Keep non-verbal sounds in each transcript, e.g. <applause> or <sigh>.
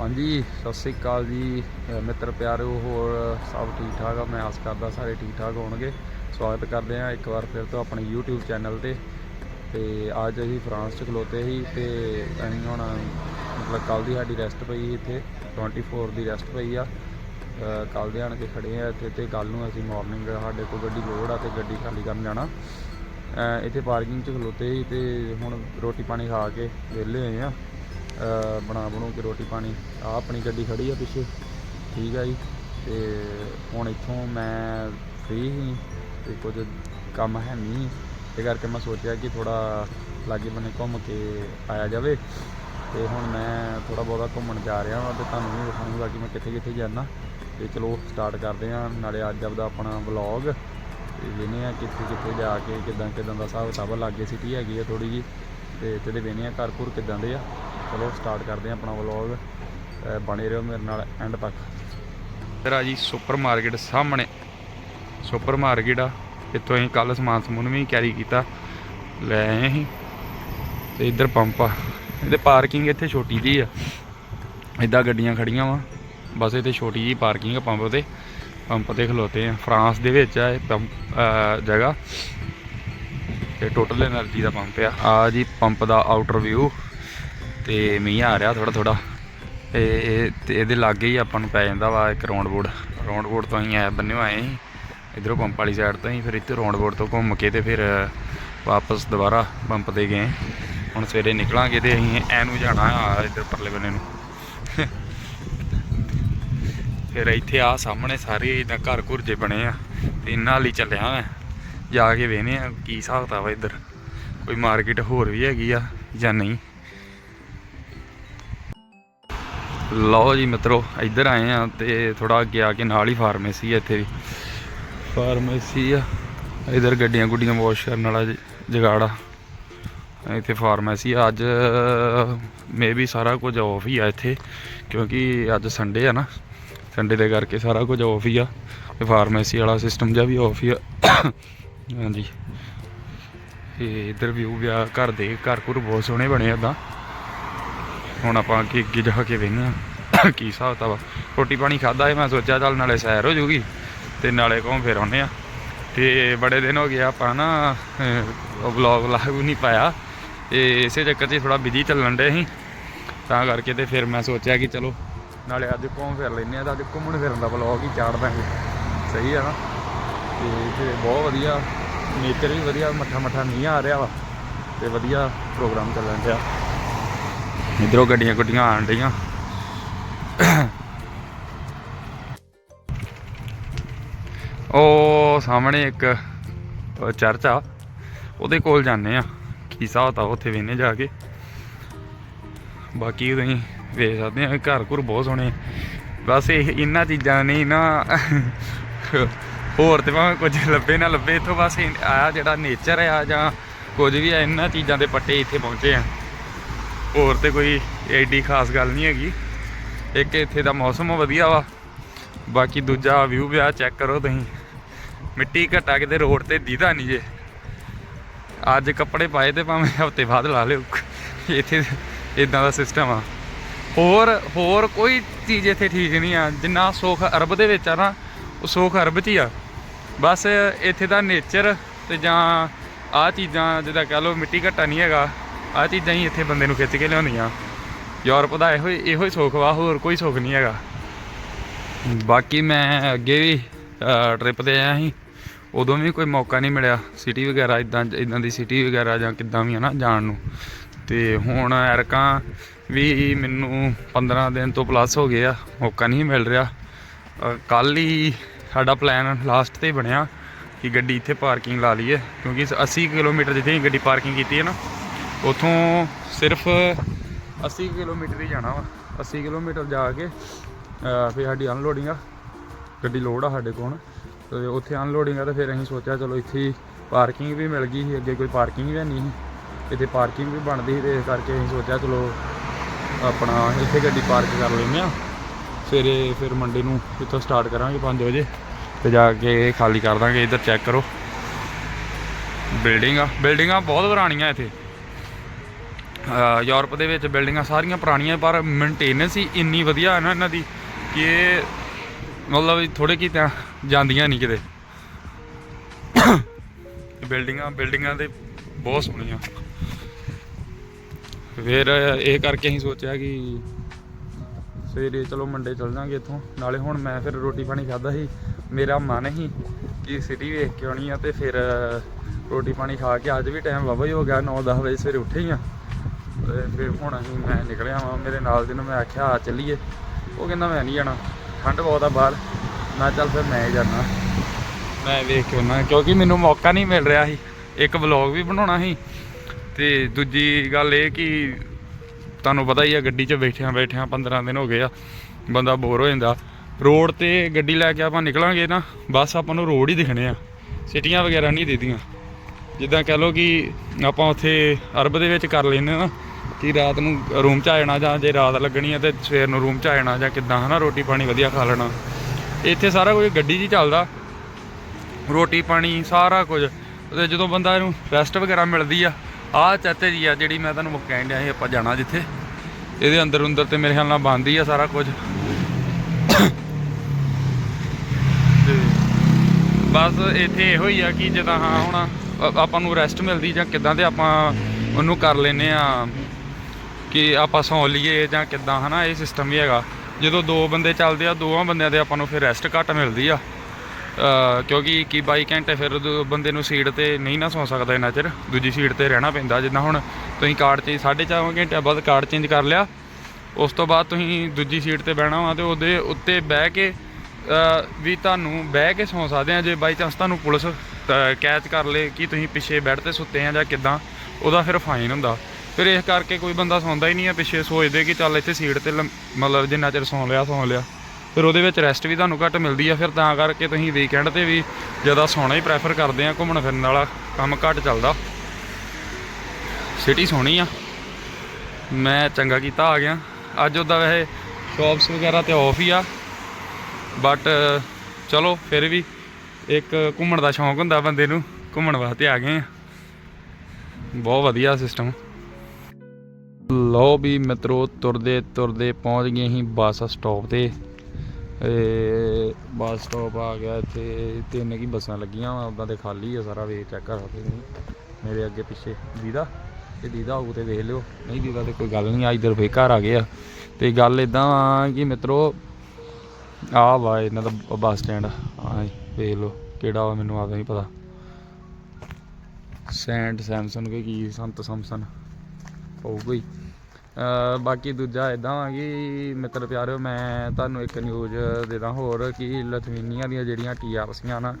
ਹਾਂਜੀ, ਸਤਿ ਸ੍ਰੀ ਅਕਾਲ ਜੀ। ਅਹ ਮਿੱਤਰ ਪਿਆਰਿਓ ਹੋਰ ਸਭ ਠੀਕ ਠਾਕ ਆ? ਮੈਂ ਆਸ ਕਰਦਾ ਸਾਰੇ ਠੀਕ ਠਾਕ ਹੋਣਗੇ। ਸਵਾਗਤ ਕਰਦੇ ਆ ਇੱਕ ਵਾਰ ਫਿਰ ਤੋਂ ਆਪਣੇ YouTube ਚੈਨਲ ਤੇ। ਤੇ ਅੱਜ ਅਸੀਂ ਫਰਾਂਸ 'ਚ ਖਲੋਤੇ ਸੀ ਤੇ ਅਸੀਂ ਹੁਣ ਮਤਲਬ ਕੱਲ ਦੀ ਸਾਡੀ ਰੈਸਟ ਪਈ ਸੀ ਇੱਥੇ। 24 ਦੀ ਰੈਸਟ ਪਈ ਆ। ਕੱਲ ਦੇ ਆਣ ਕੇ ਖੜੇ ਆ ਇੱਥੇ ਤੇ ਕੱਲ ਨੂੰ ਅਸੀਂ ਮਾਰਨਿੰਗ ਸਾਡੇ ਕੋਲ ਗੱਡੀ ਲੋਡ ਆ ਤੇ ਗੱਡੀ ਖਾਲੀ ਕਰਨ ਜਾਣਾ। ਇੱਥੇ ਪਾਰਕਿੰਗ 'ਚ ਖਲੋਤੇ ਸੀ ਤੇ ਹੁਣ ਰੋਟੀ ਪਾਣੀ ਖਾ ਕੇ ਵਿਹਲੇ ਹੋਏ ਆ। ਬਣਾ ਬਣੂ ਕੇ ਰੋਟੀ ਪਾਣੀ। ਆ ਆਪਣੀ ਗੱਡੀ ਖੜੀ ਆ ਪਿੱਛੇ। ਠੀਕ ਆ ਜੀ। ਤੇ ਹੁਣ ਇੱਥੋਂ ਮੈਂ ਫ੍ਰੀ ਸੀ ਤੇ ਕੁਝ ਕੰਮ ਹੈ ਨਹੀਂ ਤੇ ਕਰਕੇ ਮੈਂ ਸੋਚਿਆ ਕਿ ਥੋੜਾ ਲਾਗੇ ਬੰਨੇ ਘੁੰਮ ਕੇ ਆਇਆ ਜਾਵੇ। ਤੇ ਹੁਣ ਮੈਂ ਥੋੜਾ ਬਹੁਤਾ ਘੁੰਮਣ ਜਾ ਰਿਹਾ ਹਾਂ ਤੇ ਤੁਹਾਨੂੰ ਵੀ ਦਿਖਾਉਂਗਾ ਕਿ ਮੈਂ ਕਿੱਥੇ ਕਿੱਥੇ ਜਾਣਾ ਤੇ ਚਲੋ ਸਟਾਰਟ ਕਰਦੇ ਹਾਂ ਨਾਲੇ ਅੱਜ ਆਪਦਾ ਆਪਣਾ ਵਲੌਗ ਤੇ ਵੇਨੇ ਆ ਕਿੱਥੇ ਕਿੱਥੇ ਜਾ ਕੇ ਕਿਦਾਂ ਕਿਦਾਂ ਦਾ ਹਿਸਾਬ ਕਿਤਾਬ ਆ, ਲਾਗੇ ਸਿਟੀ ਹੈਗੀ ਆ ਥੋੜੀ ਜੀ ਤੇ ਤੇ ਦੇ ਵੇਨੇ ਆ ਘਰ ਘੁਰ ਕਿਦਾਂ ਦੇ ਆ। ਚਲੋ ਸਟਾਰਟ ਕਰਦੇ ਆ ਆਪਣਾ ਵਲੌਗ ਬਣੇ ਰਹੋ ਮੇਰੇ ਨਾਲ ਐਂਡ ਤੱਕ। ਫਿਰ ਆ ਜੀ ਸੁਪਰ ਮਾਰਕੀਟ ਸਾਹਮਣੇ। ਸੁਪਰ ਮਾਰਕੀਟ ਆ। ਇੱਥੋਂ ਅਸੀਂ ਕੱਲ ਸਮਾਨ ਸਮੂਨ ਵੀ ਕੈਰੀ ਕੀਤਾ। ਲੈ ਆਏ ਅਸੀਂ। ਤੇ ਇੱਧਰ ਪੰਪ ਆ। ਇਹਦੇ ਪਾਰਕਿੰਗ ਇੱਥੇ ਛੋਟੀ ਜੀ ਆ। ਇੱਦਾਂ ਗੱਡੀਆਂ ਖੜੀਆਂ ਵਾ। ਬਸ ਇੱਥੇ ਛੋਟੀ ਜੀ ਪਾਰਕਿੰਗ ਆ ਪੰਪ ਤੇ। ਪੰਪ ਤੇ ਖਲੋਤੇ ਆ। ਫਰਾਂਸ ਦੇ ਵਿੱਚ ਆ ਇਹ ਪੰਪ ਜਗ੍ਹਾ। ਤੇ ਟੋਟਲ એનર્ਜੀ ਦਾ ਪੰਪ ਆ। ਆ ਜੀ ਪੰਪ ਦਾ ਆਊਟਰ ਵਿਊ ਤੇ ਮੀਂਹ ਆ ਰਿਹਾ ਥੋੜਾ ਥੋੜਾ ਤੇ ਇਹ ਤੇ ਇਹਦੇ ਲਾਗੇ ਹੀ ਆਪਾਂ ਨੂੰ ਪੈ ਜਾਂਦਾ ਵਾ ਇੱਕ ਰੌਂਡ ਬੋਰਡ। ਰੌਂਡ ਬੋਰਡ ਤੋਂ ਅਸੀਂ ਐ ਬੰਨਿਓ ਆਏ ਸੀ ਇਧਰੋਂ ਪੰਪ ਵਾਲੀ ਸਾਈਡ ਤੋਂ ਹੀ ਫਿਰ ਇੱਥੇ ਰੌਂਡ ਬੋਰਡ ਤੋਂ ਘੁੰਮ ਕੇ ਤੇ ਫਿਰ ਵਾਪਸ ਦੁਬਾਰਾ ਪੰਪ ਤੇ ਗਏ ਹੁਣ ਸਵੇਰੇ ਨਿਕਲਾਂਗੇ ਤੇ ਅਸੀਂ ਐ ਨੂੰ ਜਾਣਾ ਆ ਇੱਧਰ ਪਰਲੇ ਬੰਨੇ ਨੂੰ। ਫਿਰ ਇੱਥੇ ਆ ਸਾਹਮਣੇ ਸਾਰੇ ਇਦਾਂ ਘਰ ਘੁਰ ਜੇ ਬਣੇ ਆ। ਤੇ ਇਹਨਾਂ ਲਈ ਚੱਲਿਆ ਮੈਂ। ਜਾ ਕੇ ਵੇਖਨੇ ਆ ਕੀ ਹਿਸਾਬ ਕਿਤਾਬ ਆ ਇੱਧਰ। ਕੋਈ ਮਾਰਕੀਟ ਹੋਰ ਵੀ ਹੈਗੀ ਆ ਜਾਂ ਨਹੀਂ। ਲਓ ਜੀ ਮਿੱਤਰੋ, ਇੱਧਰ ਆਏ ਆ ਤੇ ਥੋੜਾ ਅੱਗੇ ਆ ਕੇ ਨਾਲ ਹੀ ਫਾਰਮੇਸੀ ਆ ਇੱਥੇ ਵੀ। ਫਾਰਮੇਸੀ ਆ। ਇੱਧਰ ਗੱਡੀਆਂ ਗੁੱਡੀਆਂ ਵਾਸ਼ ਕਰਨ ਵਾਲਾ ਜ- ਜਗਾੜ। ਇੱਥੇ ਫਾਰਮੇਸੀ ਆ। ਅੱਜ ਮੇਬੀ ਸਾਰਾ ਕੁਝ ਆਫ ਹੀ ਆ ਇੱਥੇ, ਕਿਉਂਕਿ ਅੱਜ ਸੰਡੇ ਆ ਨਾ। ਸੰਡੇ ਦੇ ਕਰਕੇ ਸਾਰਾ ਕੁਝ ਆਫ ਹੀ ਆ। ਤੇ ਫਾਰਮੇਸੀ ਵਾਲਾ ਸਿਸਟਮ ਜਿਹਾ ਵੀ ਆਫ ਹੀ ਆ। ਹਾਂਜੀ। ਤੇ ਇੱਧਰ ਵਿਊ ਵਿਆ ਘਰ ਦੇ ਘਰ ਘੁਰ ਬਹੁਤ ਸੋਹਣੇ ਬਣੇ ਆ ਏਦਾਂ ਹੁਣ ਆਪਾਂ ਅੱਗੇ ਅੱਗੇ ਜਾ ਕੇ ਵੇਖਦੇ ਆ ਕੀ ਹਿਸਾਬ ਵਾ ਰੋਟੀ ਪਾਣੀ ਖਾਦਾ ਹੈ ਮੈਂ ਸੋਚਿਆ ਚੱਲ ਨਾਲੇ ਸੈਰ ਹੋ ਜੂਗੀ, ਤੇ ਨਾਲੇ ਘੁੰਮ ਫਿਰ ਆਉਂਦੇ ਆ ਤੇ ਬੜੇ ਦਿਨ ਹੋ ਗਏ ਆਪਾਂ ਨਾ ਵਲੌਗ ਲਾਗੂ ਨਹੀਂ ਪਾਇਆ। ਤੇ ਇਸੇ ਚੱਕਰ 'ਚ ਥੋੜਾ ਬਿਜ਼ੀ ਚੱਲਣ ਡੇ ਸੀ। ਤਾਂ ਕਰਕੇ ਤੇ ਫਿਰ ਮੈਂ ਸੋਚਿਆ ਕਿ ਚਲੋ, ਨਾਲੇ ਅੱਜ ਘੁੰਮ ਫਿਰ ਲੈਨੇ ਆ ਤਾਂ ਅੱਜ ਘੁੰਮਣ ਫਿਰਨ ਦਾ ਵਲੌਗ ਹੀ ਚਾੜ ਦਾਂਗੇ ਸਹੀ ਆ ਨਾ। ਤੇ ਇੱਥੇ ਬਹੁਤ ਵਧੀਆ ਨੇਚਰ ਵੀ ਵਧੀਆ ਮੱਠਾ ਮੱਠਾ ਨਹੀਂ ਆ ਰਿਹਾ ਵਾ। ਤੇ ਵਧੀਆ ਪ੍ਰੋਗਰਾਮ ਚੱਲਣ ਡਿਆ। ਇਧਰੋਂ ਗੱਡੀਆਂ ਗੁੱਡੀਆਂ ਆਣ ਰਹੀਆਂ ਉਹ ਸਾਹਮਣੇ ਇੱਕ ਚਰਚ ਆ। ਉਹਦੇ ਕੋਲ ਜਾਂਦੇ ਆ। ਕੀ ਹਿਸਾਬ ਆ ਉੱਥੇ ਵੇਨੇ ਜਾ ਕੇ। ਬਾਕੀ ਤੁਸੀਂ ਵੇਖ ਸਕਦੇ ਆ, ਘਰ ਘੁਰ ਬਹੁਤ ਸੋਹਣੇ ਬਸ ਇਹ, ਇਹਨਾਂ ਚੀਜ਼ਾਂ ਨਹੀਂ ਨਾ, ਹੋਰ ਤੇ ਭਾਵੇਂ ਕੁਝ ਲੱਭੇ ਨਾ ਲੱਭੇ। ਇਥੋਂ ਬਸ ਆ ਜਿਹੜਾ ਨੇਚਰ ਆ ਜਾਂ ਕੁਝ ਵੀ ਆ, ਇਹਨਾਂ ਚੀਜ਼ਾਂ ਦੇ ਪੱਟੇ ਇੱਥੇ ਪਹੁੰਚੇ ਆ। ਹੋਰ ਤੇ ਕੋਈ ਐਡੀ ਖਾਸ ਗੱਲ ਨਹੀਂ ਹੈਗੀ। ਇੱਕ ਇੱਥੇ ਦਾ ਮੌਸਮ ਵਧੀਆ ਵਾ। ਬਾਕੀ ਦੂਜਾ ਵਿਊ ਵਿਆ ਚੈੱਕ ਕਰੋ ਤੁਸੀਂ। ਮਿੱਟੀ ਘਟਾ ਕਿਤੇ ਰੋਡ ਤੇ ਦੀਦਾ ਨਹੀਂ ਜੇ। ਅੱਜ ਕੱਪੜੇ ਪਾਏ ਤੇ ਭਾਵੇਂ ਹਫ਼ਤੇ ਬਾਅਦ ਲਾ ਲਿਓ। ਇੱਥੇ ਇਦਾਂ ਦਾ ਸਿਸਟਮ ਆ। ਹੋਰ ਹੋਰ ਕੋਈ ਚੀਜ਼ ਇੱਥੇ ਠੀਕ ਨਹੀਂ ਆ। ਜਿੰਨਾ ਸੁੱਖ ਅਰਬ ਦੇ ਵਿੱਚ ਆ ਨਾ, ਉਹ ਸੁੱਖ ਅਰਬ 'ਚ ਹੀ ਆ। ਬਸ ਇੱਥੇ ਦਾ ਨੇਚਰ ਤੇ ਜਾਂ ਆ ਚੀਜ਼ਾਂ, ਜਿੱਦਾਂ ਕਹ ਲਓ ਮਿੱਟੀ ਘੱਟਾ ਨਹੀਂ ਹੈਗਾ। ਆ ਚੀਜ਼ਾਂ ਹੀ ਇੱਥੇ ਬੰਦੇ ਨੂੰ ਖਿੱਚ ਕੇ ਲਿਆਉਂਦੀਆਂ। ਯੂਰਪ ਦਾ ਇਹੋ ਹੀ ਇਹੋ ਹੀ ਸੁੱਖ ਵਾ, ਹੋਰ ਕੋਈ ਸੁੱਖ ਨਹੀਂ ਹੈਗਾ। ਬਾਕੀ ਮੈਂ ਅੱਗੇ ਵੀ ਟ੍ਰਿਪ ਤੇ ਆਇਆ ਸੀ। ਉਦੋਂ ਵੀ ਕੋਈ ਮੌਕਾ ਨਹੀਂ ਮਿਲਿਆ ਸਿਟੀ ਵਗੈਰਾ ਇਦਾਂ ਇਦਾਂ ਦੀ ਸਿਟੀ ਵਗੈਰਾ ਜਾਂ ਕਿੱਦਾਂ ਵੀ ਆ ਨਾ ਜਾਣ ਨੂੰ। ਤੇ ਹੁਣ ਐਰਕਾਂ ਵੀ ਮੈਨੂੰ 15 ਦਿਨ ਤੋਂ ਪਲੱਸ ਹੋ ਗਏ ਆ, ਮੌਕਾ ਨਹੀਂ ਮਿਲ ਰਿਹਾ। ਕੱਲ ਹੀ ਸਾਡਾ ਪਲਾਨ ਲਾਸਟ ਤੇ ਬਣਿਆ ਕਿ ਗੱਡੀ ਇੱਥੇ ਪਾਰਕਿੰਗ ਲਾ ਲਈਏ, ਕਿਉਂਕਿ 80 ਕਿਲੋਮੀਟਰ ਜਿੱਥੇ ਗੱਡੀ ਪਾਰਕਿੰਗ ਕੀਤੀ ਹੈ ਨਾ ਉਥੋਂ ਸਿਰਫ 80 ਕਿਲੋਮੀਟਰ ਹੀ ਜਾਣਾ ਵਾ। 80 ਕਿਲੋਮੀਟਰ ਜਾ ਕੇ, ਅਹ, ਫਿਰ ਸਾਡੀ ਅਨਲੋਡਿੰਗ ਆ। ਗੱਡੀ ਲੋਡ ਆ ਸਾਡੇ ਕੋਲ। ਤੇ ਉੱਥੇ ਅਨਲੋਡਿੰਗ ਆ ਤਾਂ ਫਿਰ ਅਸੀਂ ਸੋਚਿਆ ਚਲੋ ਇੱਥੇ ਪਾਰਕਿੰਗ ਵੀ ਮਿਲ ਗਈ ਸੀ, ਅੱਗੇ ਕੋਈ ਪਾਰਕਿੰਗ ਵੀ ਨਹੀਂ ਸੀ। ਇੱਥੇ ਪਾਰਕਿੰਗ ਵੀ ਬਣਦੀ ਸੀ ਤੇ ਇਸ ਕਰਕੇ ਅਸੀਂ ਸੋਚਿਆ ਚਲੋ ਆਪਣਾ ਇੱਥੇ ਗੱਡੀ ਪਾਰਕ ਕਰ ਲੈਂਦੇ ਆ। ਸਵੇਰੇ ਫਿਰ ਮੰਡੇ ਨੂੰ ਇੱਥੋਂ ਸਟਾਰਟ ਕਰਾਂਗੇ 5 ਵਜੇ ਤੇ ਜਾ ਕੇ ਖਾਲੀ ਕਰ ਦਾਂਗੇ। ਇੱਧਰ ਚੈੱਕ ਕਰੋ। ਬਿਲਡਿੰਗ ਆ ਬਿਲਡਿੰਗਾਂ ਬਹੁਤ ਪੁਰਾਣੀਆਂ ਇੱਥੇ। ਯੂਰਪ ਦੇ ਵਿੱਚ ਬਿਲਡਿੰਗਾਂ ਸਾਰੀਆਂ ਪੁਰਾਣੀਆਂ, ਪਰ ਮੇਨਟੇਨੈਂਸ ਹੀ ਇੰਨੀ ਵਧੀਆ ਹੈ ਨਾ ਇਹਨਾਂ ਦੀ ਕਿ ਮਤਲਬ ਥੋੜੇ ਕੀ ਤਾਂ ਜਾਂਦੀਆਂ ਨਹੀਂ ਕਿਤੇ। ਬਿਲਡਿੰਗਾਂ ਬਿਲਡਿੰਗਾਂ ਦੇ ਬਹੁਤ ਸੋਹਣੀਆਂ। ਫਿਰ ਇਹ ਕਰਕੇ ਅਸੀਂ ਸੋਚਿਆ ਕਿ ਸਵੇਰੇ ਚਲੋ ਮੰਡੇ ਚੱਲ ਜਾਾਂਗੇ ਇੱਥੋਂ। ਨਾਲੇ ਹੁਣ ਮੈਂ ਫਿਰ ਰੋਟੀ ਪਾਣੀ ਖਾਦਾ ਸੀ। ਮੇਰਾ ਮਨ ਹੀ ਕਿ ਸਿਟੀ ਵੇਖ ਕੇ ਆਉਣੀ ਆ ਤੇ ਫਿਰ ਰੋਟੀ ਪਾਣੀ ਖਾ ਕੇ ਅੱਜ ਵੀ ਟਾਈਮ ਵਾਵਾ ਹੀ ਹੋ ਗਿਆ 9-10 ਵਜੇ ਸਵੇਰੇ ਉੱਠੇ ਹੀ ਆ। ਫਿਰ ਹੁਣ ਅਸੀਂ ਮੈਂ ਨਿਕਲਿਆ ਵਾਂ, ਮੇਰੇ ਨਾਲ ਦੇ ਨੂੰ ਮੈਂ ਆਖਿਆ, ਆ ਚੱਲੀਏ। ਉਹ ਕਹਿੰਦਾ, ਮੈਂ ਨਹੀਂ ਜਾਣਾ, ਠੰਡ ਬਹੁਤ ਆ ਬਾਹਰ। ਮੈਂ ਚੱਲ ਫਿਰ ਮੈਂ ਹੀ ਜਾਣਾ। ਮੈਂ ਵੇਖ ਕੇ ਉਹਨਾਂ ਕਿਉਂਕਿ ਮੈਨੂੰ ਮੌਕਾ ਨਹੀਂ ਮਿਲ ਰਿਹਾ ਸੀ। ਇੱਕ ਵਲੌਗ ਵੀ ਬਣਾਉਣਾ ਸੀ। ਤੇ ਦੂਜੀ ਗੱਲ ਇਹ ਕਿ ਤੁਹਾਨੂੰ ਪਤਾ ਹੀ ਆ, ਗੱਡੀ 'ਚ ਬੈਠਿਆਂ ਬੈਠਿਆਂ 15 ਦਿਨ ਹੋ ਗਏ ਆ, ਬੰਦਾ ਬੋਰ ਹੋ ਜਾਂਦਾ। ਰੋਡ ਤੇ ਗੱਡੀ ਲੈ ਕੇ ਆਪਾਂ ਨਿਕਲਾਂਗੇ ਨਾ, ਬਸ ਆਪਾਂ ਨੂੰ ਰੋਡ ਹੀ ਦਿਖਣੇ ਆ, ਸਿਟੀਆਂ ਵਗੈਰਾ ਨਹੀਂ ਦਿਖਦੀਆਂ। ਜਿੱਦਾਂ ਕਹਿ ਲਓ ਕਿ ਆਪਾਂ ਉੱਥੇ ਅਰਬ ਦੇ ਵਿੱਚ ਕਰ ਲੈਂਦੇ ਨਾ ਕਿ ਰਾਤ ਨੂੰ ਰੂਮ 'ਚ ਆ ਜਾਣਾ ਜਾਂ ਜੇ ਰਾਤ ਲੱਗਣੀ ਹੈ ਤੇ ਸਵੇਰ ਨੂੰ ਰੂਮ 'ਚ ਆ ਜਾਣਾ ਜਾਂ ਕਿੱਦਾਂ, ਹਨਾ, ਰੋਟੀ ਪਾਣੀ ਵਧੀਆ ਖਾ ਲੈਣਾ। ਇੱਥੇ ਸਾਰਾ ਕੁਝ ਗੱਡੀ 'ਚ ਹੀ ਚੱਲਦਾ। ਰੋਟੀ ਪਾਣੀ, ਸਾਰਾ ਕੁਝ। ਤੇ ਜਦੋਂ ਬੰਦਾ ਇਹਨੂੰ ਰੈਸਟ ਵਗੈਰਾ ਮਿਲਦੀ ਆ, ਆਹ ਚਾਚੇ ਜੀ ਆ ਜਿਹੜੀ ਮੈਂ ਤੁਹਾਨੂੰ ਕਹਿਣ ਡਿਆ ਸੀ, ਆਪਾਂ ਜਾਣਾ ਜਿੱਥੇ। ਇਹਦੇ ਅੰਦਰ ਅੰਦਰ ਤੇ ਮੇਰੇ ਖਿਆਲ ਨਾਲ ਬੰਦ ਹੀ ਆ ਸਾਰਾ ਕੁਝ। ਤੇ ਬਸ ਇੱਥੇ ਇਹੋ ਹੀ ਆ ਕਿ ਜਿੱਦਾਂ ਹਾਂ ਹੁਣ ਆਪਾਂ ਨੂੰ ਰੈਸਟ ਮਿਲਦੀ ਜਾਂ ਕਿੱਦਾਂ ਤੇ ਆਪਾਂ ਉਹਨੂੰ ਕਰ ਲੈਨੇ ਆ। ਕਿ ਆਪਾਂ ਸੌਂ ਲਈਏ ਜਾਂ ਕਿੱਦਾਂ, ਹਨਾ, ਇਹ ਸਿਸਟਮ ਵੀ ਹੈਗਾ। ਜਦੋਂ ਦੋ ਬੰਦੇ ਚੱਲਦੇ ਆ, ਦੋਵਾਂ ਬੰਦਿਆਂ ਦੇ ਆਪਾਂ ਨੂੰ ਫਿਰ ਰੈਸਟ ਘੱਟ ਮਿਲਦੀ ਆ। ਕਿਉਂਕਿ 21 22 ਘੰਟੇ ਫਿਰ ਦੋ, ਬੰਦੇ ਨੂੰ ਸੀਟ ਤੇ ਨਹੀਂ ਨਾ ਸੌ ਸਕਦਾ ਇੰਨਾ ਚਿਰ, ਦੂਜੀ ਸੀਟ ਤੇ ਰਹਿਣਾ ਪੈਂਦਾ। ਜਿੱਦਾਂ ਹੁਣ ਤੁਸੀਂ ਕਾਰਡ ਚੇਂਜ 4.5 ਘੰਟੇ ਬਾਅਦ ਕਾਰਡ ਚੇਂਜ ਕਰ ਲਿਆ, ਉਸ ਤੋਂ ਬਾਅਦ ਤੁਸੀਂ ਦੂਜੀ ਸੀਟ ਤੇ ਬਹਿਣਾ ਵਾ ਤੇ ਉਹਦੇ ਉੱਤੇ ਬਹਿ ਕੇ ਵੀ ਤੁਹਾਨੂੰ ਬਹਿ ਕੇ ਸੌ ਸਕਦੇ ਆ। ਜੇ ਬਾਈ ਚਾਂਸ ਤੁਹਾਨੂੰ ਪੁਲਿਸ ਕੈਚ ਕਰ ਲੇ ਕਿ ਤੁਸੀਂ ਪਿੱਛੇ ਬੈੱਡ ਤੇ ਸੁੱਤੇ ਆ ਜਾਂ ਕਿੱਦਾਂ, ਉਹਦਾ ਫਿਰ ਫਾਈਨ ਹੁੰਦਾ। ਫਿਰ ਇਸ ਕਰਕੇ ਕੋਈ ਬੰਦਾ ਸੌਂਦਾ ਹੀ ਨਹੀਂ ਆ, ਪਿੱਛੇ ਸੋਚਦੇ ਕਿ ਚੱਲ ਇੱਥੇ ਸੀਟ ਤੇ ਲੰਮ- ਮਤਲਬ ਜਿੰਨਾ ਚਿਰ ਸੌਂ ਲਿਆ ਸੌਂ ਲਿਆ। ਫਿਰ ਉਹਦੇ ਵਿੱਚ ਰੈਸਟ ਵੀ ਤੁਹਾਨੂੰ ਘੱਟ ਮਿਲਦੀ ਆ, ਫਿਰ ਤਾਂ ਕਰਕੇ ਤੁਸੀਂ ਵੀਕਐਂਡ ਤੇ ਵੀ ਜ਼ਿਆਦਾ ਸੌਣਾ ਹੀ ਪ੍ਰੈਫਰ ਕਰਦੇ ਆ, ਘੁੰਮਣ ਫਿਰਨ ਵਾਲਾ ਕੰਮ ਘੱਟ ਚੱਲਦਾ। ਸਿਟੀ ਸੋਹਣੀ ਆ। ਮੈਂ ਚੰਗਾ ਕੀਤਾ, ਆ ਗਿਆ। ਅੱਜ ਉਹਦਾ ਵੈਸੇ ਸ਼ਾਪਸ ਵਗੈਰਾ ਤੇ ਆਫ ਹੀ ਆ। ਬਟ ਚਲੋ, ਫਿਰ ਵੀ ਇੱਕ ਘੁੰਮਣ ਦਾ ਸ਼ੌਂਕ ਹੁੰਦਾ ਬੰਦੇ ਨੂੰ, ਘੁੰਮਣ ਵਾਸਤੇ ਆ ਗਏ ਆ। ਬਹੁਤ ਵਧੀਆ ਸਿਸਟਮ ਲਓ ਵੀ ਮਿੱਤਰੋ, ਤੁਰਦੇ ਤੁਰਦੇ ਪਹੁੰਚ ਗਏ ਅਸੀਂ ਬੱਸ ਸਟਾਪ ਤੇ। ਬੱਸ ਸਟਾਪ ਆ ਗਿਆ ਇੱਥੇ ਤਿੰਨ ਕੀ ਬੱਸਾਂ ਲੱਗੀਆਂ ਵਾ ਉਦਾਂ ਤੇ ਖਾਲੀ ਆ ਸਾਰਾ ਵੇਖ ਚੈੱਕ ਕਰ ਸਕਦੇ ਮੇਰੇ ਅੱਗੇ ਪਿੱਛੇ ਦੀਦਾ, ਤੇ ਦੀਦਾ ਹੋਊ ਤੇ ਵੇਖ ਲਿਓ। ਨਹੀਂ ਦੀਦਾ ਤੇ ਕੋਈ ਗੱਲ ਨਹੀਂ ਆ ਇਧਰ ਫੇਰ ਘਰ ਆ ਗਏ ਆ। ਤੇ ਗੱਲ ਇਦਾਂ ਆ ਕਿ ਮਿੱਤਰੋ ਆ ਵਾ ਇਹਨਾਂ ਦਾ ਬੱਸ ਸਟੈਂਡ ਆ ਵੇਖ ਲਓ ਕਿਹੜਾ ਵਾ, ਮੈਨੂੰ ਆਦਾ ਨਹੀਂ ਪਤਾ। ਸੈਂਟ ਸੈਮਸਨ ਕੋਈ ਕੀ, ਸੰਤ ਸਮਸਨ। ਹੋਊਗਾ ਹੀ। ਬਾਕੀ ਦੂਜਾ ਇਦਾਂ ਆ ਕਿ ਮਿੱਤਰ ਪਿਆਰਿਓ, ਮੈਂ ਤੁਹਾਨੂੰ ਇੱਕ ਨਿਊਜ਼ ਦੇਦਾ ਹੋਰ ਕਿ ਲਥਵੀਨੀਆਂ ਦੀਆਂ ਜਿਹੜੀਆਂ ਟੀਆਰਸੀਆਂ ਨਾ,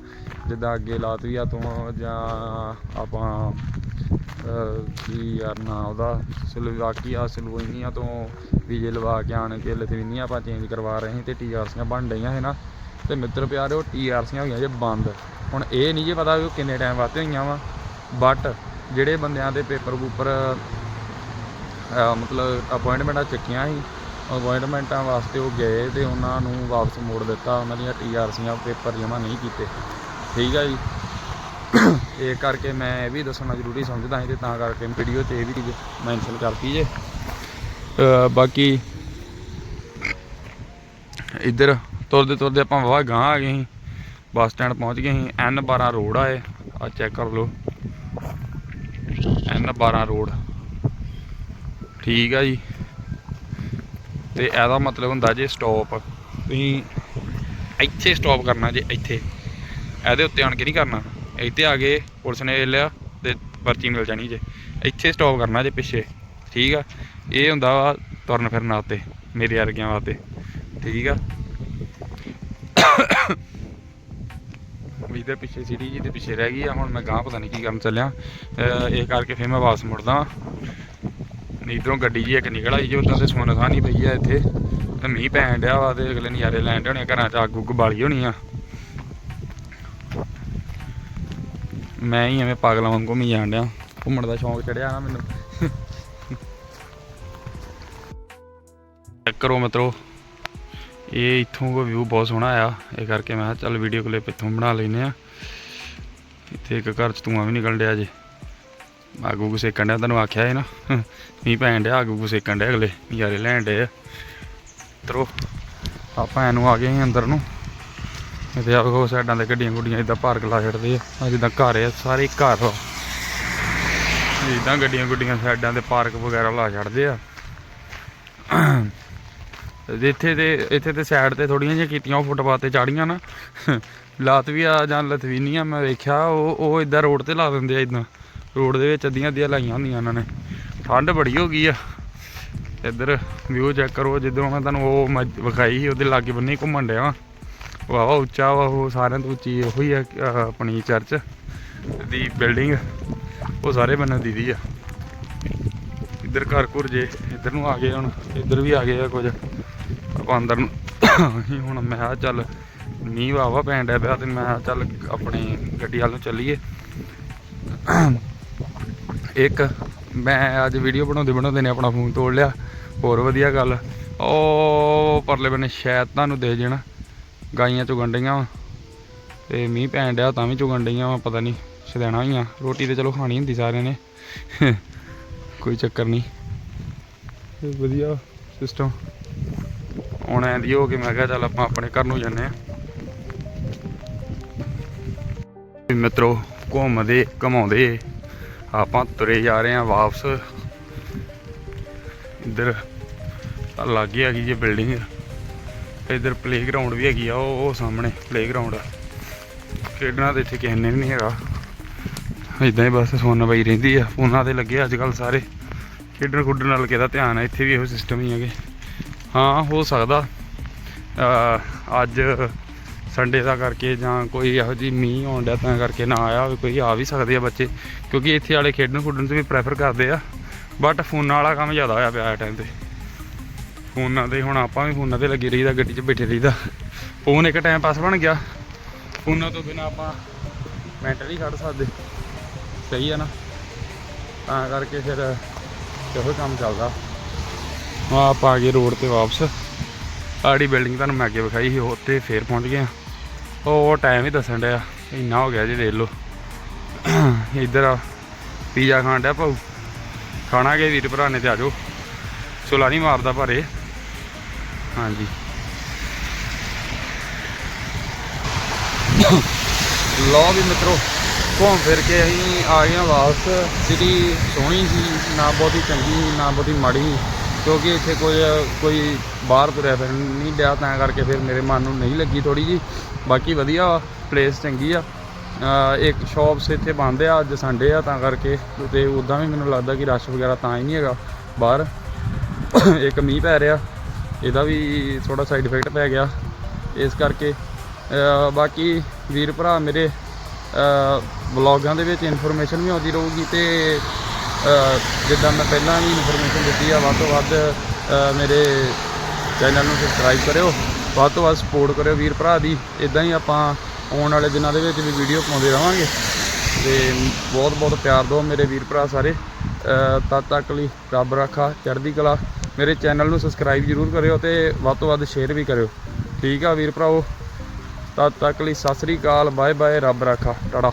ਜਿੱਦਾਂ ਅੱਗੇ ਲਾਤਵੀਆ ਤੋਂ ਜਾਂ ਆਪਾਂ ਕੀ ਯਾਰ ਨਾ ਉਹਦਾ, ਸਲੋਵਾਕੀਆ ਸਲੋਵੇਨੀਆ ਤੋਂ ਵੀਜ਼ੇ ਲਵਾ ਕੇ ਆਣ ਕੇ ਲਥਵੀਨੀਆ ਆਪਾਂ ਚੇਂਜ ਕਰਵਾ ਰਹੇ ਸੀ ਤੇ ਟੀਆਰਸੀਆਂ ਬਣ ਰਹੀਆਂ ਹੈ ਨਾ। ਤੇ ਮਿੱਤਰ ਪਿਆਰਿਓ ਟੀਆਰਸੀਆਂ ਹੋਈਆਂ ਜੇ ਬੰਦ। ਹੁਣ ਇਹ ਨਹੀਂ ਜੇ ਪਤਾ ਵੀ ਉਹ ਕਿੰਨੇ ਟਾਈਮ ਵਾਸਤੇ ਹੋਈਆਂ ਵਾ ਬਟ ਜਿਹੜੇ ਬੰਦਿਆਂ ਦੇ ਪੇਪਰ ਪੂਪਰ ਮਤਲਬ ਅਪਾਇੰਟਮੈਂਟਾਂ ਚੱਕੀਆਂ ਸੀ। ਅਪਾਇੰਟਮੈਂਟਾਂ ਵਾਸਤੇ ਉਹ ਗਏ ਤੇ ਉਹਨਾਂ ਨੂੰ ਵਾਪਸ ਮੋੜ ਦਿੱਤਾ। ਉਹਨਾਂ ਦੀਆਂ ਟੀਆਰਸੀਆਂ ਪੇਪਰ ਜਮ੍ਹਾਂ ਨਹੀਂ ਕੀਤੇ। ਠੀਕ ਆ ਜੀ। ਇਹ ਕਰਕੇ ਮੈਂ ਇਹ ਵੀ ਦੱਸਣਾ ਜ਼ਰੂਰੀ ਸਮਝਦਾ ਹਾਂ ਤੇ ਤਾਂ ਕਰਕੇ ਵੀਡੀਓ 'ਚ ਇਹ ਵੀ ਚੀਜ਼ ਮੈਂਸ਼ਨ ਕਰਤੀ ਜੇ। ਬਾਕੀ ਇੱਧਰ ਤੁਰਦੇ ਤੁਰਦੇ ਆਪਾਂ ਵਾਹ ਗਾਂ ਆ ਗਏ ਸੀ। ਬੱਸ ਸਟੈਂਡ ਪਹੁੰਚ ਗਏ ਸੀ। N12 ਰੋਡ ਆ ਇਹ। ਆ ਚੈੱਕ ਕਰ ਲਓ। N12 ਰੋਡ ਠੀਕ ਆ ਜੀ। ਤੇ ਇਹਦਾ ਮਤਲਬ ਹੁੰਦਾ ਜੇ ਸਟਾਪ ਤੁਸੀਂ ਇੱਥੇ ਸਟਾਪ ਕਰਨਾ ਜੇ ਇੱਥੇ। ਇਹਦੇ ਉੱਤੇ ਆਣ ਕੇ ਨਹੀਂ ਕਰਨਾ। ਇੱਥੇ ਆ ਕੇ ਪੁਲਿਸ ਨੇ ਲਿਆ ਤੇ ਪਰਚੀ ਮਿਲ ਜਾਣੀ ਜੇ। ਇੱਥੇ ਸਟਾਪ ਕਰਨਾ ਜੇ ਪਿੱਛੇ। ਠੀਕ ਆ। ਇਹ ਹੁੰਦਾ ਵਾ ਤੁਰਨ ਫਿਰਨ ਵਾਸਤੇ, ਮੇਰੇ ਵਰਗਿਆਂ ਵਾਸਤੇ। ਠੀਕ ਆ। ਵੀ ਦੇ ਪਿੱਛੇ ਸਿਟੀ ਜੀ ਦੇ ਪਿੱਛੇ ਰਹਿ ਗਈ ਆ। ਹੁਣ ਮੈਂ ਗਾਂ ਪਤਾ ਨਹੀਂ ਕੀ ਕਰਨ ਚੱਲਿਆ। ਇਹ ਕਰਕੇ ਫਿਰ ਮੈਂ ਵਾਪਸ ਮੁੜਦਾ ਵਾਂ ਇਧਰੋਂ ਗੱਡੀ ਜੀ ਇੱਕ ਨਿਕਲ ਆਈ ਜੀ ਉਦਾਂ ਤੇ ਸੁਣ ਥਾਂ ਨਹੀਂ ਪਈ ਆ ਇੱਥੇ। ਤੇ ਮੀਂਹ ਪੈਣ ਡਿਆ ਵਾ ਤੇ ਅਗਲੇ ਨਜ਼ਾਰੇ ਲੈਣ ਡਿਆ ਹੋਣੇ ਘਰਾਂ 'ਚ ਅੱਗ ਉੱਗ ਬਾਲੀ ਹੋਣੀ ਆ। ਮੈਂ ਹੀ ਐਵੇਂ ਪਾਗਲਾਂ ਵਾਂਗੂ ਘੁੰਮੀ ਜਾਣ ਡਿਆ, ਘੁੰਮਣ ਦਾ ਸ਼ੌਂਕ ਚੜਿਆ ਨਾ ਮੈਨੂੰ। ਚੈੱਕ ਕਰੋ ਮਿੱਤਰੋ, ਇਹ ਇੱਥੋਂ ਦਾ ਵਿਊ ਬਹੁਤ ਸੋਹਣਾ ਆ, ਇਹ ਕਰਕੇ ਮੈਂ ਕਿਹਾ ਚੱਲ ਵੀਡੀਓ ਕਲਿੱਪ ਇੱਥੋਂ ਬਣਾ ਲੈਨੇ ਆ। ਇੱਥੇ ਇੱਕ ਘਰ 'ਚ ਧੂੰਆਂ ਵੀ ਨਿਕਲ ਡਿਆ ਜੇ। ਆਗੂ ਕੋ ਸੇਕਣ ਡਿਆ, ਤੈਨੂੰ ਆਖਿਆ ਸੀ ਨਾ। ਮੀਂਹ ਪੈਣ ਡਿਆ, ਆਗੂ ਕੋ ਸੇਕਣ ਡਿਆ ਅਗਲੇ, ਨਜ਼ਾਰੇ ਲੈਣ ਡੇ ਆ। ਤਰੋ ਆਪਾਂ ਇਹਨੂੰ ਆ ਗਏ ਅੰਦਰ ਨੂੰ। ਤੇ ਆ ਉਹ ਸਾਈਡਾਂ ਤੇ ਗੱਡੀਆਂ ਗੁੱਡੀਆਂ ਇਦਾਂ ਪਾਰਕ ਲਾ ਛੱਡਦੇ ਆ। ਜਿੱਦਾਂ ਘਰ ਆ, ਸਾਰੇ ਘਰ ਆ। ਜਿੱਦਾਂ ਗੱਡੀਆਂ ਗੁੱਡੀਆਂ ਸਾਈਡਾਂ ਤੇ ਪਾਰਕ ਵਗੈਰਾ ਲਾ ਛੱਡਦੇ ਆ। ਇੱਥੇ ਤੇ ਇੱਥੇ ਤੇ ਸਾਈਡ ਤੇ ਥੋੜੀਆਂ ਜਿਹੀਆਂ ਕੀਤੀਆਂ, ਉਹ ਫੁੱਟਪਾਥ ਤੇ ਚਾੜੀਆਂ ਨਾ। ਲਾਤਵੀਆ ਜਾਂ ਲਥਵੀਨੀਆ, ਮੈਂ ਵੇਖਿਆ, ਉਹ ਉਹ ਇਦਾਂ ਰੋਡ ਤੇ ਲਾ ਦਿੰਦੇ ਆ ਇਦਾਂ। ਰੋਡ ਦੇ ਵਿੱਚ ਅੱਧੀਆਂ ਅੱਧੀਆਂ ਲਾਈਆਂ ਹੁੰਦੀਆਂ ਉਹਨਾਂ ਨੇ। ਠੰਡ ਬੜੀ ਹੋ ਗਈ ਆ। ਇੱਧਰ ਵਿਊ ਚੈੱਕ ਕਰੋ ਜਿੱਦੋਂ ਮੈਂ ਤੁਹਾਨੂੰ ਉਹ ਮੈਂ ਵਿਖਾਈ ਸੀ, ਉਹਦੇ ਲਾਗੇ ਬੰਨੇ ਘੁੰਮਣ ਡਿਆ ਵਾਂ। ਵਾਵਾ ਉੱਚਾ ਵਾ ਉਹ, ਸਾਰਿਆਂ ਤੋਂ ਉੱਚੀ ਉਹ ਹੀ ਆ ਆਪਣੀ ਚਰਚ ਦੀ ਬਿਲਡਿੰਗ ਉਹ ਸਾਰੇ ਬੰਨੇ ਦੀਦੀ ਆ। ਇੱਧਰ ਘਰ ਘੁਰ ਜੇ, ਇੱਧਰ ਨੂੰ ਆ ਗਏ ਹੁਣ, ਇੱਧਰ ਵੀ ਆ ਗਏ ਆ ਕੁਝ। ਆਪਾਂ ਅੰਦਰ ਨੂੰ <coughs> ਹੁਣ ਮੈਂ ਕਿਹਾ ਚੱਲ, ਮੀਂਹ ਵਾਵਾ ਪੈਣ ਡਿਆ ਪਿਆ ਤੇ ਮੈਂ ਚੱਲ ਆਪਣੀ ਗੱਡੀ ਵੱਲ ਨੂੰ ਚੱਲੀਏ। ਇੱਕ, ਮੈਂ ਅੱਜ ਵੀਡੀਓ ਬਣਾਉਂਦੇ ਬਣਾਉਂਦੇ ਨੇ ਆਪਣਾ ਫੋਨ ਤੋੜ ਲਿਆ। ਹੋਰ ਵਧੀਆ ਗੱਲ। ਉਹ ਪਰਲੇ ਬੰਨੇ ਸ਼ਾਇਦ ਤੁਹਾਨੂੰ ਦੇ ਜਾਣਾ ਗਾਈਆਂ ਚੁਗਣ ਡਈਆਂ ਵਾ। ਤੇ ਮੀਂਹ ਪੈਣ ਡਿਆ ਤਾਂ ਵੀ ਚੁਗਣ ਡਈਆਂ ਵਾ, ਪਤਾ ਨਹੀਂ ਛਦੈਣਾ ਹੋਈਆਂ। ਰੋਟੀ ਤੇ ਚਲੋ ਖਾਣੀ ਹੁੰਦੀ ਸਾਰਿਆਂ ਨੇ। ਕੋਈ ਚੱਕਰ ਨਹੀਂ ਵਧੀਆ ਸਿਸਟਮ ਹੁਣ ਐਂਦੀ ਹੋ ਕੇ ਮੈਂ ਕਿਹਾ ਚੱਲ ਆਪਾਂ ਆਪਣੇ ਘਰ ਨੂੰ ਜਾਂਦੇ ਆ। ਮਿੱਤਰੋ, ਘੁੰਮਦੇ, ਘਮਾਉਂਦੇ। ਆਪਾਂ ਤੁਰੇ ਜਾ ਰਹੇ ਹਾਂ ਵਾਪਸ। ਇੱਧਰ ਲਾਗੇ ਹੈਗੀ ਜੇ ਬਿਲਡਿੰਗ ਇੱਧਰ ਪਲੇਗਰਾਉਂਡ ਵੀ ਹੈਗੀ ਆ, ਉਹ ਉਹ ਸਾਹਮਣੇ ਪਲੇਗਰਾਉਂਡ ਖੇਡਣਾ ਤੇ ਇੱਥੇ ਕਿਸੇ ਨੇ ਵੀ ਨਹੀਂ ਹੈਗਾ। ਇਦਾਂ ਹੀ ਬਸ ਸੁਣਨ ਪਈ ਰਹਿੰਦੀ ਆ। ਫੋਨਾਂ ਤੇ ਲੱਗੇ ਅੱਜ ਕੱਲ ਸਾਰੇ। ਖੇਡਣ ਖੁੱਡਣ ਨਾਲ ਕਿਹਦਾ ਧਿਆਨ ਹੈ ਇੱਥੇ ਵੀ ਇਹੋ ਸਿਸਟਮ ਹੀ ਹੈਗੇ। ਹਾਂ, ਹੋ ਸਕਦਾ। ਅੱਜ ਸੰਡੇ ਦਾ ਕਰਕੇ ਜਾਂ ਕੋਈ ਇਹੋ ਜਿਹੀ ਮੀਂਹ ਆਉਣ ਡਿਆ ਤਾਂ ਕਰਕੇ ਨਾ ਆਇਆ ਹੋਵੇ, ਕੋਈ ਆ ਵੀ ਸਕਦੇ ਆ ਬੱਚੇ, ਕਿਉਂਕਿ ਇੱਥੇ ਵਾਲੇ ਖੇਡਣ ਖੁੱਡਣ ਤੇ ਵੀ ਪ੍ਰੈਫਰ ਕਰਦੇ ਆ। ਬਟ ਫੋਨਾਂ ਵਾਲਾ ਕੰਮ ਜ਼ਿਆਦਾ ਹੋਇਆ ਪਿਆ ਇਸ ਟਾਈਮ ਤੇ। ਫੋਨਾਂ ਤੇ ਹੁਣ ਆਪਾਂ ਵੀ ਫੋਨਾਂ ਤੇ ਲੱਗੇ ਰਹੀਦਾ, ਗੱਡੀ 'ਚ ਬੈਠੇ ਰਹੀਦਾ। ਫੋਨ ਇੱਕ ਟਾਈਮ ਪਾਸ ਬਣ ਗਿਆ। ਫੋਨਾਂ ਤੋਂ ਬਿਨਾ ਆਪਾਂ ਮਿੰਟ ਨਹੀਂ ਕੱਢ ਸਕਦੇ। ਸਹੀ ਆ ਨਾ? ਤਾਂ ਕਰਕੇ ਫਿਰ ਇਹੋ ਕੰਮ ਚੱਲਦਾ। ਆ ਆਪਾਂ ਆ ਗਏ ਰੋਡ ਤੇ ਵਾਪਸ। ਆੜੀ ਬਿਲਡਿੰਗ ਤੁਹਾਨੂੰ ਮੈਂ ਅੱਗੇ ਵਿਖਾਈ ਸੀ, ਉਹ ਤੇ ਫੇਰ ਪਹੁੰਚ ਗਏ ਆ। ਉਹ ਟਾਈਮ ਹੀ ਦੱਸਣ ਡਿਆ, ਇੰਨਾ ਹੋ ਗਿਆ ਜੀ ਦੇਖ ਲਓ। ਇੱਧਰ ਆ, ਪੀਜ਼ਾ ਖਾਣ ਡਿਆ ਭਾਊ। ਖਾਣਾ ਗਏ ਵੀਰ ਭਰਾ ਨੇ ਤੇ ਆਜੋ ਸੁਲਾ ਨਹੀਂ ਮਾਰਦਾ ਭਾਰੇ ਹਾਂਜੀ। ਲੋ ਵੀ ਮਿੱਤਰੋ, ਘੁੰਮ ਫਿਰ ਕੇ ਅਸੀਂ ਆ ਗਏ ਹਾਂ ਵਾਪਸ। ਸਿਟੀ ਸੋਹਣੀ ਸੀ, ਨਾ ਬਹੁਤੀ ਚੰਗੀ, ਨਾ ਬਹੁਤੀ ਮਾੜੀ। ਕਿਉਂਕਿ ਇੱਥੇ ਕੋਈ ਕੋਈ ਬਾਹਰ ਤੁਰਿਆ ਫਿਰ ਨਹੀਂ ਡਿਆ, ਤਾਂ ਕਰਕੇ ਫਿਰ ਮੇਰੇ ਮਨ ਨੂੰ ਨਹੀਂ ਲੱਗੀ ਥੋੜੀ ਜੀ ਬਾਕੀ ਵਧੀਆ ਪਲੇਸ ਚੰਗੀ ਆ। ਇੱਕ ਸ਼ਾਪਸ ਇੱਥੇ ਬੰਦ ਆ, ਅੱਜ ਸੰਡੇ ਆ, ਤਾਂ ਕਰਕੇ ਤੇ ਉਦਾਂ ਵੀ ਮੈਨੂੰ ਲੱਗਦਾ ਕਿ ਰਸ਼ ਵਗੈਰਾ ਤਾਂ ਹੀ ਨਹੀਂ ਹੈਗਾ ਬਾਹਰ। <coughs> ਇੱਕ ਮੀਂਹ ਪੈ ਰਿਹਾ, ਇਹਦਾ ਵੀ ਥੋੜਾ ਸਾਈਡ ਇਫੈਕਟ ਪੈ ਗਿਆ। ਇਸ ਕਰਕੇ ਬਾਕੀ ਵੀਰ ਭਰਾ ਮੇਰੇ ਵਲੌਗਾਂ ਦੇ ਵਿੱਚ ਇਨਫੋਰਮੇਸ਼ਨ ਵੀ ਆਉਂਦੀ ਰਹੂਗੀ ਤੇ ਜਿੱਦਾਂ ਮੈਂ ਪਹਿਲਾਂ ਵੀ ਇਨਫੋਰਮੇਸ਼ਨ ਦਿੱਤੀ ਆ, ਵੱਧ ਤੋਂ ਵੱਧ ਮੇਰੇ ਚੈਨਲ ਨੂੰ ਸਬਸਕ੍ਰਾਈਬ ਕਰਿਓ। ਵੱਧ ਤੋਂ ਵੱਧ ਸਪੋਰਟ ਕਰਿਓ ਵੀਰ ਭਰਾ ਦੀ। ਇਦਾਂ ਹੀ ਆਪਾਂ ਆਉਣ ਵਾਲੇ ਦਿਨਾਂ ਦੇ ਵਿੱਚ ਵੀ ਵੀਡੀਓ ਪਾਉਂਦੇ ਰਵਾਂਗੇ। ਤੇ ਬਹੁਤ ਬਹੁਤ ਪਿਆਰ ਦਿਓ ਮੇਰੇ ਵੀਰ ਭਰਾ ਸਾਰੇ। ਤਦ ਤੱਕ ਲਈ ਰੱਬ ਰਾਖਾ, ਚੜ੍ਹਦੀ ਕਲਾ। ਮੇਰੇ ਚੈਨਲ ਨੂੰ ਸਬਸਕ੍ਰਾਈਬ ਜਰੂਰ ਕਰਿਓ ਤੇ ਵੱਧ ਤੋਂ ਵੱਧ ਸ਼ੇਅਰ ਵੀ ਕਰਿਓ। ਠੀਕ ਆ ਵੀਰ ਭਰਾਓ ਤਦ ਤੱਕ ਲਈ ਸਤਿ ਸ੍ਰੀ ਅਕਾਲ, ਬਾਏ ਬਾਏ, ਰੱਬ ਰੱਖਾ। ਟੜਾ